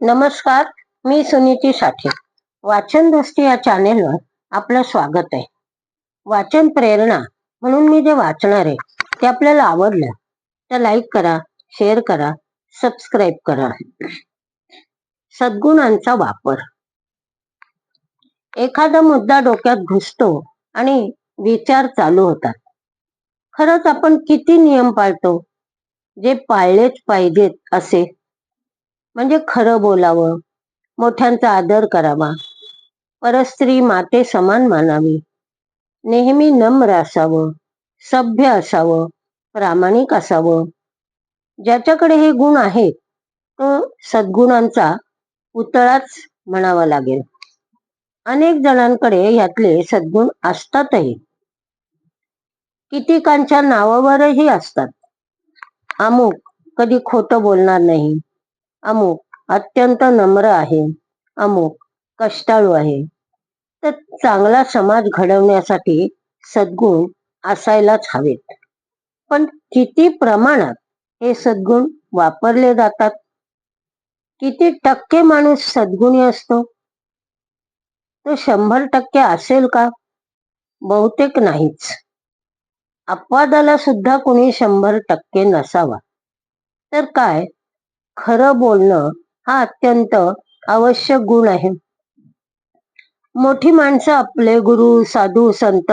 नमस्कार मी सुनीती साठे. वाचन दृष्टी या चॅनेलवर आपलं स्वागत आहे. वाचन प्रेरणा म्हणून मी जे वाचणार आहे ते आपल्याला आवडलं तर लाईक करा शेअर करा सबस्क्राईब करा. सद्गुणांचा वापर. एखादा मुद्दा डोक्यात घुसतो आणि विचार चालू होतात. खरंच आपण किती नियम पाळतो? जे पाळलेच पाहिजेत असे म्हणजे खरं बोलावं. मोठ्यांचा आदर करावा. परस्त्री माते समान मानावी. नेहमी नम्र असावं. सभ्य असावं. प्रामाणिक असावं. ज्याच्याकडे हे गुण आहेत तो सद्गुणांचा पुतळाच म्हणावा लागेल. अनेक जणांकडे यातले सद्गुण असतातही. कितीकांच्या नावावरही असतात. अमुक कधी खोटं बोलणार नाही. अमुक अत्यंत नम्र आहे. अमुक कष्टाळू आहे. तर चांगला समाज घडवण्यासाठी सद्गुण असायलाच हवेत. पण किती प्रमाणात हे सद्गुण वापरले जातात? किती टक्के माणूस सद्गुणी असतो? तो शंभर टक्के असेल का? बहुतेक नाहीच. अपवादाला सुद्धा कोणी शंभर टक्के नसावा. तर काय? खरं बोलणं हा अत्यंत आवश्यक गुण आहे. मोठी माणसं आपले गुरु साधू संत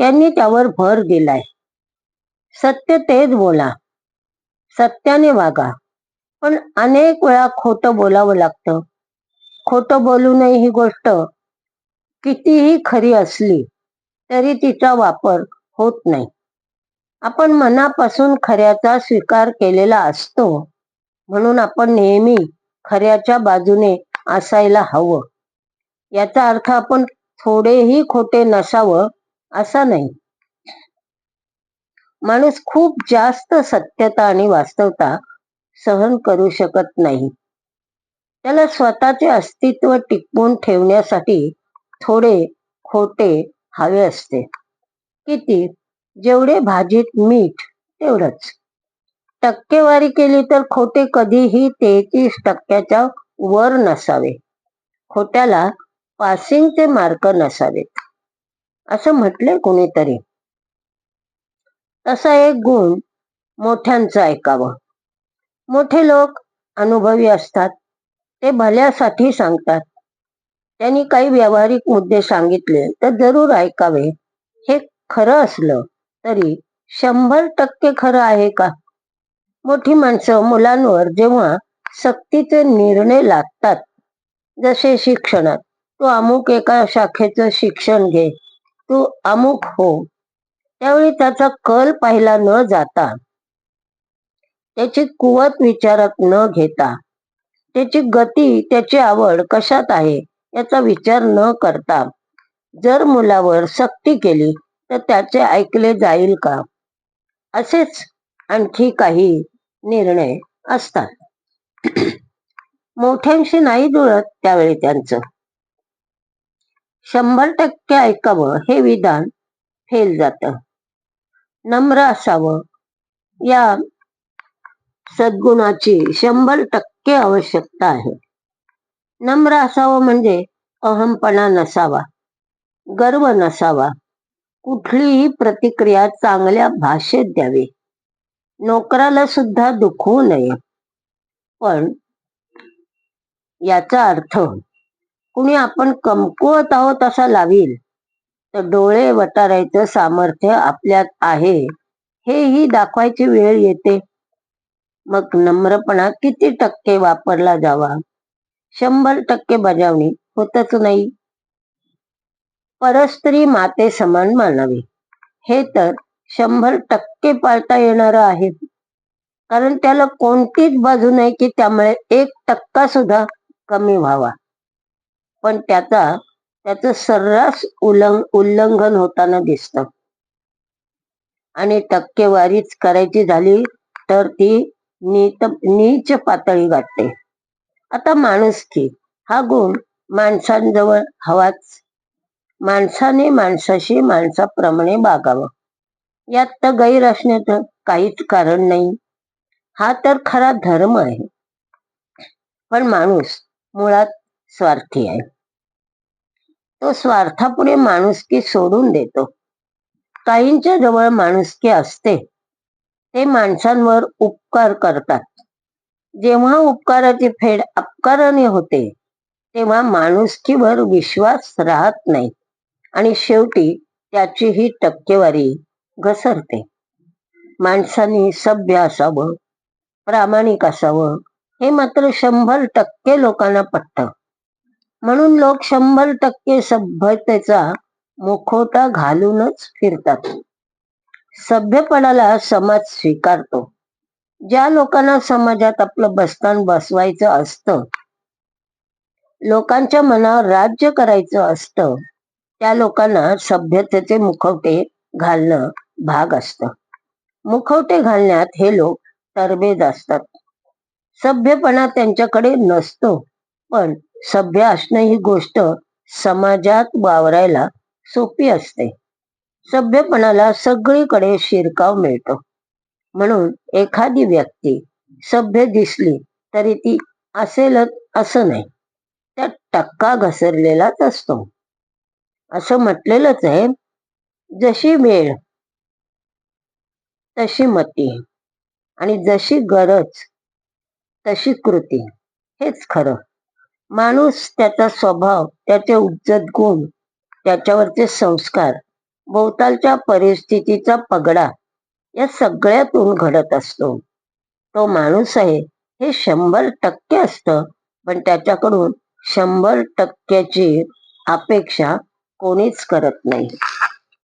यांनी त्यावर भर दिलाय. सत्य तेच बोला. सत्याने वागा. पण अनेक वेळा खोटं बोलावं लागतं. खोटं बोलू नये ही गोष्ट कितीही खरी असली तरी तिचा वापर होत नाही. आपण मनापासून खऱ्याचा स्वीकार केलेला असतो. म्हणून आपण नेहमी खऱ्याच्या बाजूने असायला हवं. याचा अर्थ आपण थोडेही खोटे नसावं असा नाही. माणूस खूप जास्त सत्यता आणि वास्तवता सहन करू शकत नाही. त्याला स्वतःचे अस्तित्व टिकवून ठेवण्यासाठी थोडे खोटे हवे असते. किती? जेवढे भाजीत मीठ तेवढंच. टक्केवारी केली तर खोटे कधीही तेहतीस टक्क्याच्या वर नसावे. खोट्याला पासिंगचे मार्क नसावेत. असं म्हटले कोणीतरी. तसा एक गुण मोठ्यांचं ऐकावं. मोठे लोक अनुभवी असतात. ते भल्यासाठी सांगतात. त्यांनी काही व्यावहारिक मुद्दे सांगितले तर जरूर ऐकावे. हे खरं असलं तरी शंभर टक्के खरं आहे का? मोठी माणसं मुलांवर जेव्हा सक्तीचे निर्णय लागतात जसे शिक्षणात तू अमुक एका शाखेचं शिक्षण घे तू अमुक हो. त्यावेळी त्याचा कल पाहिला न जाता त्याची कुवत विचारात न घेता त्याची गती त्याची आवड कशात आहे याचा विचार न करता जर मुलावर सक्ती केली तर त्याचे ऐकले जाईल का? असेच आणखी काही निर्णय असतात. मोठ्यांशी नाही जुळत त्यावेळी त्यांचं. शंभर टक्के ऐकावं हे विधान फेल जात. नम्र असावं. या सद्गुणाची शंभर टक्के आवश्यकता आहे. नम्र असावं म्हणजे अहमपणा नसावा गर्व नसावा. कुठलीही प्रतिक्रिया चांगल्या भाषेत द्यावी. नोकराला सुद्धा दुखवू नये. पण याचा अर्थ कुणी आपण कमकुवत आहोत असा लावील तर डोळे वटारायचं सामर्थ्य आपल्यात आहे हेही दाखवायची वेळ येते. मग नम्रपणा किती टक्के वापरला जावा? शंभर टक्के बजावणी होतच नाही. परस्त्री माते समान मानावी. हे तर शंभर टक्के पाळता येणार आहे. कारण त्याला कोणतीच बाजू नाही की त्यामुळे एक टक्का सुद्धा कमी व्हावा. पण त्याचा त्याचं सर्रास उल्लंघ उल्लंघन होताना दिसत. आणि टक्केवारीच करायची झाली तर ती नीत नीच पातळी गाठते. आता माणुसकी हा गुण माणसांजवळ हवाच. माणसाने माणसाशी माणसाप्रमाणे बागावं. यात तर गैर असण्याचं काहीच कारण नाही. हा तर खरा धर्म आहे. पण माणूस मुळात स्वार्थी आहे. तो स्वार्थापुढे माणुसकी सोडून देतो. काहींच्या जवळ माणुसकी असते ते माणसांवर उपकार करतात. जेव्हा उपकाराची फेड अपकाराने होते तेव्हा माणुसकीवर विश्वास राहत नाही. आणि शेवटी त्याची ही टक्केवारी घसरते. माणसांनी सभ्य असावं प्रामाणिक असावं हे मात्र शंभर टक्के लोकांना पटतं. म्हणून लोक शंभर टक्के सभ्यतेचा मुखवटा घालूनच फिरतात. सभ्यपणाला समाज स्वीकारतो. ज्या लोकांना समाजात आपलं बस्तान बसवायचं असतं लोकांच्या मनावर राज्य करायचं असतं त्या लोकांना सभ्यतेचे मुखवटे घालणं भाग असत. मुखवटे घालण्यात हे लोक तरबेज असतात. सभ्यपणा त्यांच्याकडे नसतो पण सभ्य असणं ही गोष्ट समाजात वावरायला सोपी असते. सभ्यपणाला सगळीकडे शिरकाव मिळतो. म्हणून एखादी व्यक्ती सभ्य दिसली तरी ती असेलच असं नाही. त्या टक्का घसरलेलाच असतो. असं म्हटलेलंच आहे जशी वेळ तशी मती. आणि जशी गरज तशी कृती. हेच खरं. माणूस त्याचा स्वभाव त्याचे उज्जत गुण त्याच्यावरचे संस्कार भोवतालच्या परिस्थितीचा पगडा या सगळ्यातून घडत असतो. तो माणूस आहे हे शंभर टक्के असतं पण त्याच्याकडून शंभर टक्क्याची अपेक्षा कोणीच करत नाही.